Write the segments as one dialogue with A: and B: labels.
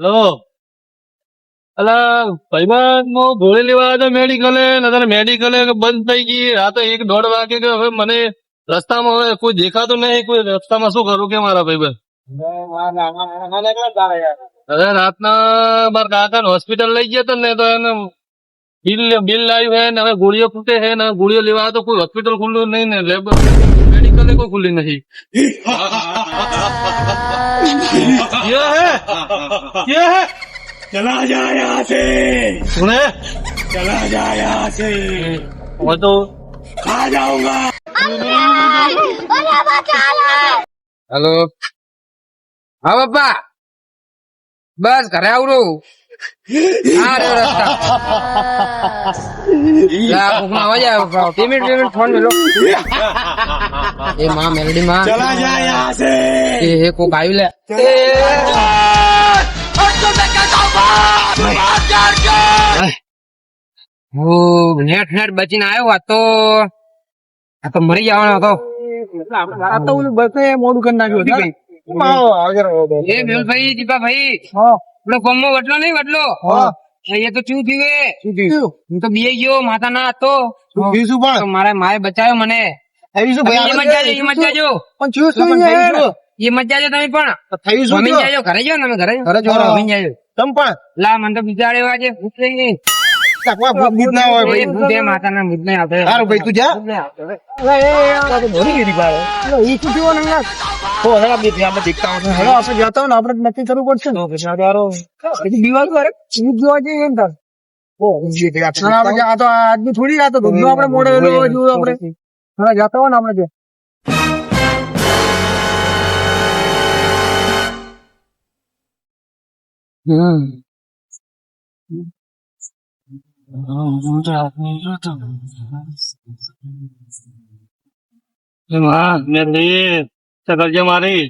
A: Hello અલા ભાઈબંધ હું ગોળી લેવા આવ્યો મેડિકલે નતર મેડિકલે બંધ થઈ ગઈ રાતે એક દોઢ વાગે કે હવે મને રસ્તામાં હવે કોઈ દેખાતું નહીં કોઈ રસ્તામાં શું કરું કે મારા ભાઈબંધ હવે રાતના મારા કાકા હોસ્પિટલ લઈ ગયા હતા ને તો એને બિલ બિલ આવ્યું હે ને હવે ગોળીઓ ફૂટે હે ને ગોળીઓ લેવા તો કોઈ હોસ્પિટલ ખુલ્લું નહીં ને લેબ મેડિકલ કોઈ ખુલ્લી
B: નહીં ચલા જાયા
A: છે
B: સુને ચલા જાયા છે
A: હું તો
B: ખા જાઉંગા
C: હેલો હા બાપા બસ ઘરે આવું પેમેન્ટ પેમેન્ટ નેટ નેટ બચીને આવ્યો આ તો. આ તો મરી જવાનો હતો.
A: આ તો મોડું કરી નાખ્યું
C: એ મેલ ભાઈ દીપા ભાઈ હા. પેલો ગમો વટલો નહીં વટલો એ તો શું થયું એ? હું તો બીએ ગયો માતા ના હતો મારા માએ બચાવ્યો મને. એ મત જાજો એ મત જાજો. એ? મત જાજો તમે પણ. થયું ઘરે જાઓ ને તમે ઘરે
D: ઘરે જાઓ.
C: જાઓ મમ્મી જાજો. લા મને તો બિચારે વાજે ભૂખ લઈ ગઈ એ ભૂત એ માતાના ભૂત નહીં આવતા.
D: સારું ભાઈ, તું જા.
C: ભૂત.
D: આપણે નક્કી કરવું પડશે ને. પછી દિવાલ પર ઈ જોવા જઈએ એમ થાય ના, આપણે. આજની થોડી રાત જતા હોય ને આપણે જે
A: હા મેરી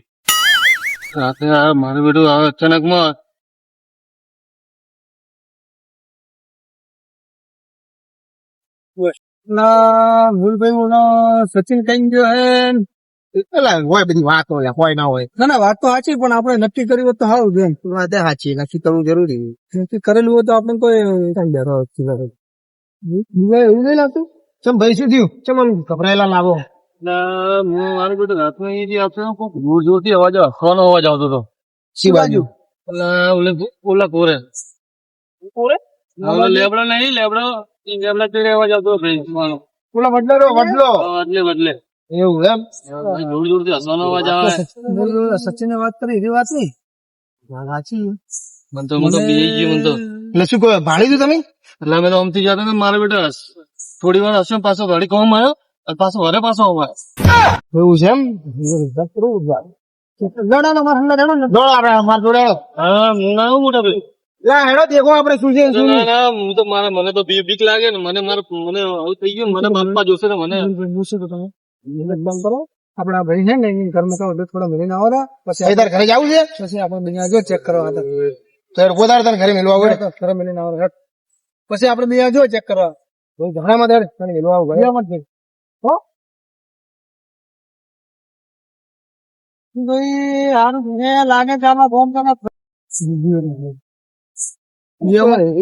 A: રાતે મારું બેટું આવે
D: અચાનકમાં ભૂલભાઈ સચિન કઈ ગયો હે? એટલે હોય બધી વાત હોય હોય ના હોય. ના ના વાત તો સાચી પણ આપણે નક્કી કર્યું હોત તો સારું એમ. વાત સાચી નક્કી કરવું જરૂરી નક્કી કરેલું હોય તો આપણે કોઈ કઈ ડરો એવું નહીં લાગતું ચમ ભાઈ શું થયું? ચમ આમ ગભરાયેલા લાવો.
A: ના, હું મારું બેટું રાતમાં એ જે આપશે કોક જોર જોરથી અવાજ અવાજ આવતો હતો.
D: શી બાજુ?
A: ઓલા ઓલે કોરે. કોરે? લેબડો નહીં લેબડો અવાજ આવતો હતો
D: વડલો વડલો.
A: એટલે બદલે
D: એવું એમ?
A: દૂર દૂરથી હસવાનો અવાજ આવે.
D: સચિન વાત કરી એવી વાત નહીં. સાચી.
A: મને તો મને તો બીજી ગયું મને તો.
D: એટલે શું કહો ભાડી દઉં તમે?
A: એટલે અમે તો આમથી જતા ને મારા બેટા થોડી વાર હસ્યો પાછો ગાડી કોમ આવ્યો અને પાછો ઘરે પાછો આવ્યો
D: એવું છે એમ? દોડા નો મારા હંડા ને. દોડો આપણે માર જોડે
A: હા હું ના મોટા ભાઈ.
D: લા હેડો દેખો આપણે શું છે શું
A: ના ના હું તો મારા મને તો બી- બીક લાગે ને મને મારે મને આવું થઈ ગયું મને બાપા જોશે ને મને.
D: જોશે તો તમે. બંધ કરો. આપણા ભાઈ છે ને એની ઘરમાં કહો થોડા મિલીને આવો રા પછી તાર ઘરે જવું છે? પછી આપણે બીજા જો ચેક કરવા હતા. તો તાર ઘરે મિલવા આવડે. ઘરે આવો હેડ પછી આપણે બીજા જો ચેક કરવા. ભાઈ ઘણામાં તારે? તને મિલવા આવું ઘરે મત હો? ભાઈ મને લાગે કે આમાં બોમ્બ તમે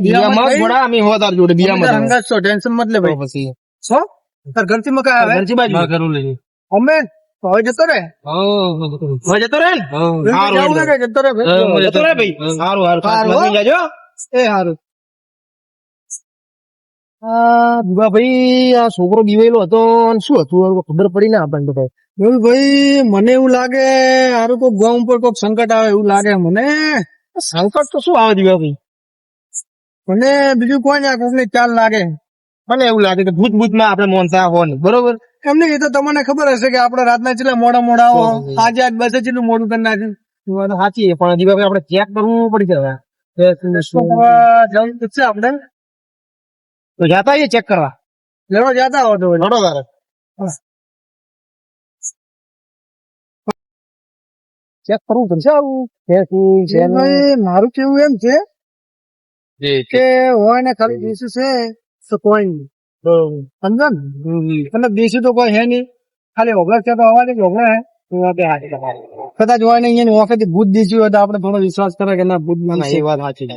D: બિયામાં થોડા અમે હો તાર જોડે બિયામાં ટેન્શન મત લે ભાઈ. પછી છો? તાર ઘરથી મકા આવે? ઘરથી બાજુ.
A: ના લઈ
D: અમે? તો હવે જતો રે હવે જતો રે કે જતો રે ભાઈ. જતો રે ભાઈ.
A: સારું
D: સારું
A: સારું
D: જાજો એ સારું ભૂગા ભાઈ આ છોકરો બીવાયેલો હતો અને શું હતું? ખબર પડી ના આપણને તો ભાઈ ભાઈ મને એવું લાગે હારું કોઈક ગામ ઉપર કોઈક સંકટ આવે એવું લાગે મને. સંકટ તો શું આવે દીવા ભાઈ મને બીજું કોઈ ના કોઈક ને ચાલ લાગે. મને એવું લાગે કે ભૂત ભૂતમાં આપણે મોનતા હો ને બરોબર? એમને એ તો તમને ખબર હશે કે આપણે રાતના છેલ્લા મોડા મોડા આવો આજે આજ બસ જેટલું મોડું કરી નાખ્યું. સાચી પણ હજી આપણે ચેક કરવું પડશે હવે. જવું છે આપણે. તો જાતા આવીએ ચેક કરવા? લેડો જાતા હો તો. લડો તારે. ચેક કરવું પડશે આવું. મારું કેવું એમ છે કે હોય ને ખાલી દેશું છે. તો કોઈ સમજો ને? દેશું તો કોઈ હે નહીં. ખાલી ઓગળ છે તો અવાજ ઓગળે હે. કદાચ હોય ને અહીંયા વખતે ભૂત દેશી હોય તો આપણે થોડો વિશ્વાસ કરે કે ના ભૂત એ વાત સાચી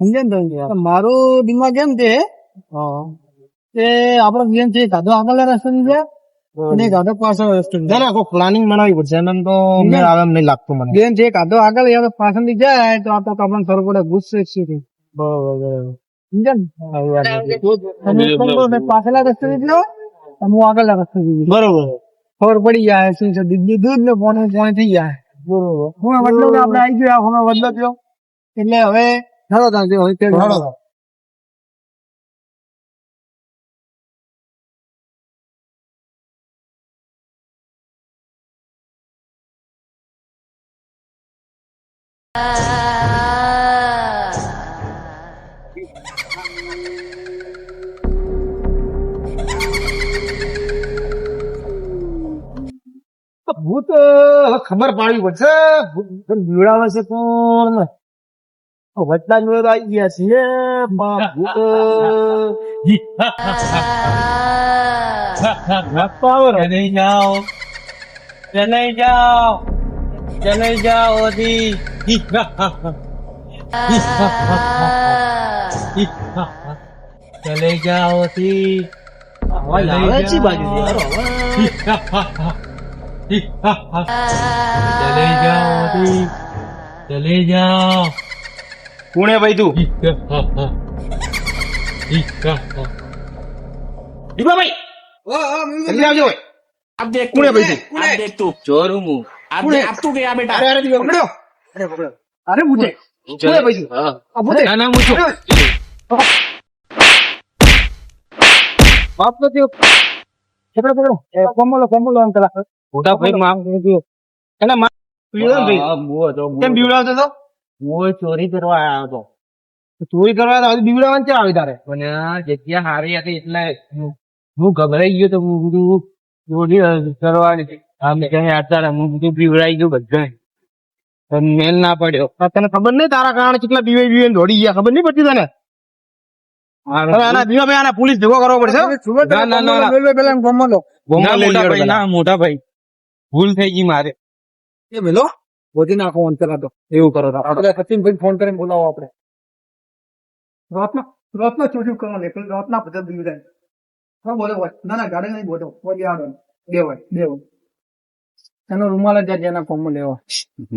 D: સમજે ને મારો દિમાગ એમ છે કે આપડો બેન છે ગાધો આગળ રસ્તે છે અને પાછળ છે.
E: પ્લાનિંગ બનાવી પડશે. એમ તો
D: મેળ આવે
E: એમ નહીં લાગતું મને.
D: બેન આગળ પાછળ જાય તો આ તો આપણને ખબર પડે ગુસ્સે છે પાછલા રસ્તે જાઓ અને હું આગળના રસ્તે
E: બરોબર
D: ખબર પડી જાય શું છે દીદી દૂધ ને પોણે પોણે થઈ જાય બરોબર હું બદલો આપડે આપણે આવી ગયા હું બદલો થયો એટલે હવે ધારો ત્યાં જે હોય તે ચાલો ભૂત તો ખબર પાડવી પડશે બીવડાવે છે કોણ? વચલા જ વેરો આવી ગયા છીએ. ભૂત.
E: ચલે જાઓ. ચલે જાઓ. ચલે જાઓ ઓધી ચલે જાઓ ઓધી
D: અવાજ આવે છે બાજુ
E: ચલે જાઓ ચલે જાઓ
B: કોણે ભાઈ તું દીપા ભાઈ
D: જલ્દી આવજો કોમલો કોમલો આમ
E: મોટા ભાઈ
B: એના ભાઈ. કેમ બીવડાવતો
E: હું ચોરી કરવા આવ્યો હતો.
B: ચોરી કરવા આવ્યો બીવડાવવાનું ક્યાં આવી તારે?
E: પણ જગ્યા હારી હતી એટલે હું- ગભરાઈ ગયો તો હું બધું ચોરી કરવાની. આમ હું બધું પીવડાઈ ગયું બધા મેલ ના પડ્યો.
B: તને ખબર નહીં તારા કારણે કેટલા બીવે બીવે દોડી ગયા? ખબર નહીં પડતી તને? પોલીસ ભેગો કરવો પડશે
E: ના, ના, ના, ના.
D: પેલા કોમલો
E: ના,
B: ગોમમાં લઈ
E: મોટા
B: લેવાનો
E: ભાઈ ના મોટા ભાઈ. ભૂલ થઈ ગઈ મારે.
D: એ મેલો વધી નાખો ફોન પેલા તો. એવું કરો તો આપણે સચિનભાઈ ફોન કરીને બોલાવો આપણે. રાતના રાતના ચોરી રાતના બધા દીવી જાય. હા બોલો ના ના ગાડી નહીં બોલો. બોલી એનો રૂમાલ જ લેવા.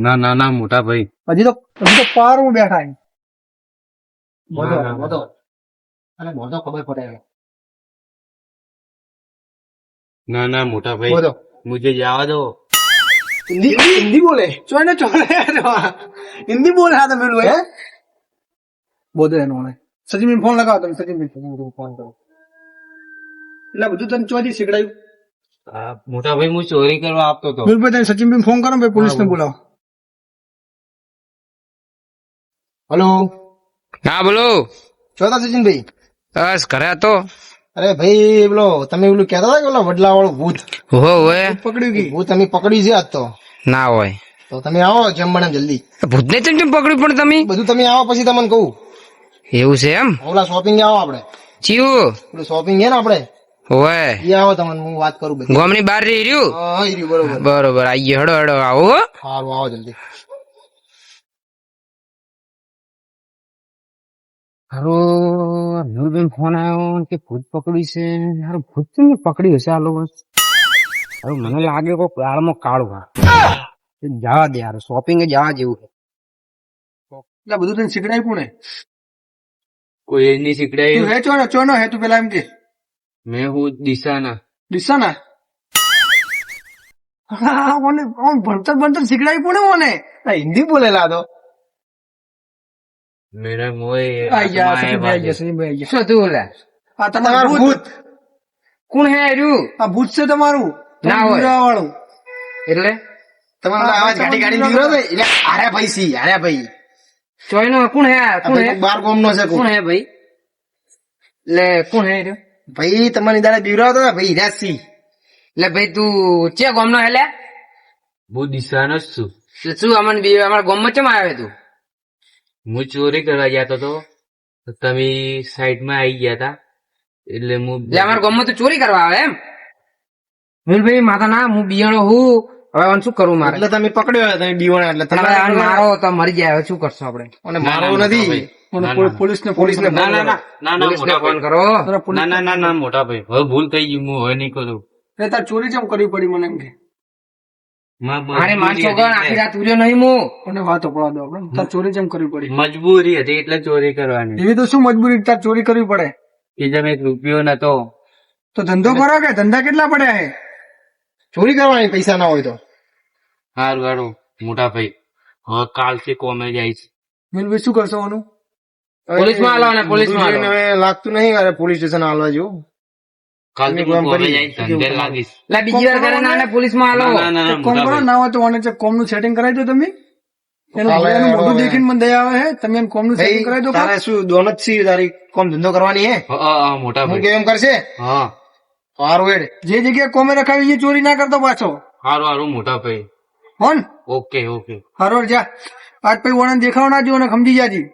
E: ના ના ના મોટા ભાઈ.
D: હજી તો હજી તો પાર હું બેઠા
B: અને મોટો ખબર પડે
E: ના ના મોટા ભાઈ.
B: બોલો.
E: મુझे જવા દો
D: હિન્દી હિન્દી બોલે ચોઈને ચોલે હિન્દી બોલે હા તમે હે બોલો એનો મને સચિન ફોન લગાવો તમે સચિન ફોન કરો એટલે બધું તને ચોથી શીખડાયું
E: મોટા ભાઈ હું ચોરી કરવા આપતો હતો
D: બિલકુલ તમે સચિન ફોન કરો ભાઈ પોલીસ ને બોલાવો
B: હલો
C: હા બોલો
B: ચોથા સચિનભાઈ
C: બસ ઘરે હતો
B: અરે ભાઈ પેલો તમે પેલું કહેતા હતા કે પેલા વડલા વાળું ભૂત?
C: હો હોય
B: પકડ્યું કે? ભૂત અમે પકડ્યું છે આજ તો.
C: ના હોય.
B: તો તમે આવો જમવાના જલ્દી.
C: ભૂતને ને ચમ પકડ્યું પણ તમે?
B: બધું તમે આવો પછી તમને કહું.
C: એવું છે એમ?
B: ઓલા શોપિંગ આવો આપણે.
C: ચીવું
B: પેલું શોપિંગ છે ને આપણે?
C: હોય.
B: એ આવો તમને હું વાત કરું
C: ગામની બહાર રહી રહ્યું?
B: બરોબર.
C: બરોબર ગયો. હડો હડો આવો
B: સારું આવો જલ્દી.
C: હારો મેહુલભાઈ ફોન આવ્યો કે ભૂત પકડી છે. હારું ભૂત કેમ પકડ્યું હશે આ લોકો. હારું મને લાગે કોઈ કાળમાં કાળું હા જવા દે યાર શોપિંગ જવા જેવું છે.
D: એટલે બધું તને શીખડાયું કોને
E: કોઈ નહીં
D: તું
E: શીખડાયું
D: હે ચોનો? ચોનો હે તું પેલા એમ કે.
E: મેં હું દિશાના.
D: દિશા ના હા મને કોણ ભણતર ભણતર શીખડાયું કોને મને?
B: હિન્દી બોલેલા તો.
D: આઈ ગયા
C: શું તું બોલે
D: આ તમારું ભૂત
C: કોણ હે રહ્યું
D: આ ભૂત છે તમારું
C: ના હોય.
D: વાળું
C: એટલે
B: તમારે આવાજ ગાડી ગાડી
D: બીવડાવો.
B: નીકળો એટલે આર્યા ભાઈ સી આર્યા ભાઈ
C: ચોયનો કોણ હે
B: આ
C: કોણ હે
B: બાર ગોમ નો છે
C: કોણ હે ભાઈ લે કોણ હે રહ્યો
B: ભાઈ તમારી દાડે બીવરાવતો હતા ભાઈ હિરાજ સિંહ
C: એટલે ભાઈ તું ચે ગામનો હે લે
E: હું દિશાનો છું
C: શું અમને અમારા ગોમમાં ચમ આવ્યો તું
E: હું ચોરી કરવા જતો હતો તો તમે સાઈડમાં આવી ગયા હતા એટલે હું
C: એટલે અમારા ગામમાં તું ચોરી કરવા આવે એમ. વિલભાઈ માતા ના હું બિયાણો હું હવે શું કરું મારે?
B: એટલે તમે પકડ્યો તમે બીવાના એટલે તમે
C: મારો તો મરી જાય હવે શું કરશો આપણે?
B: અને મારો નથી.
D: પોલીસ ને
B: પોલીસ ને.
E: ના ના ના ના ના
C: પોલીસને
E: મોટા
C: ફોન કરો.
E: ના ના ના ના મોટા ભાઈ હવે ભૂલ થઈ ગઈ હું હવે નહીં કરું.
D: તાર ચોરી કેમ કરવી પડી મને એમ કે?
C: મારે માર છોકરા આખી રાત ઉર્યો નહીં હું
D: મને વાતો દો આપણે તાર ચોરી કરવી પડી.
E: મજબૂરી હતી એટલે ચોરી કરવાની.
D: એવી તો શું મજબૂરી? તાર ચોરી કરવી પડે.
E: બીજા એક રૂપિયો નતો.
D: તો ધંધો કરો કે? ધંધા કેટલા પડ્યા હે?
B: ચોરી કરવાની પૈસા ના હોય તો.
E: હારું હારું. મોટા ભાઈ હવે કાલથી કોમે જાય
D: મિલભાઈ શું કરશો આનું
C: પોલીસમાં આલો ને પોલીસમાં
B: લાગતું નહીં અરે પોલીસ સ્ટેશન હાલવા જેવું.
C: બીજી વાર કરે ના ને પોલીસમાં આલો
E: ના ના ના
D: કોમ કરો ના હોય તો મને કોમનું સેટિંગ કરાવી દો તમે. એનું
B: કાલે
D: એનું મોઢું દેખીને મને દયા આવે હે. તમે એમ કોમનું સેટિંગ કરાવી દો
B: તારે શું દોન જ તારી કોમ ધંધો કરવાની હે?
E: હા, હા હા, મોટા
B: હું
E: ભાઈ.
B: કેમ કરશે?
E: હા.
B: હારું હેડ.
D: જે જગ્યાએ કોમે રખાવી એ ચોરી ના કરતો પાછો.
E: હારું હારું મોટા ભાઈ.
D: હોન?
E: Okay okay.
D: હરોર જા. આજ પછી વણ દેખાવ ના જો ને સમજી જાજી.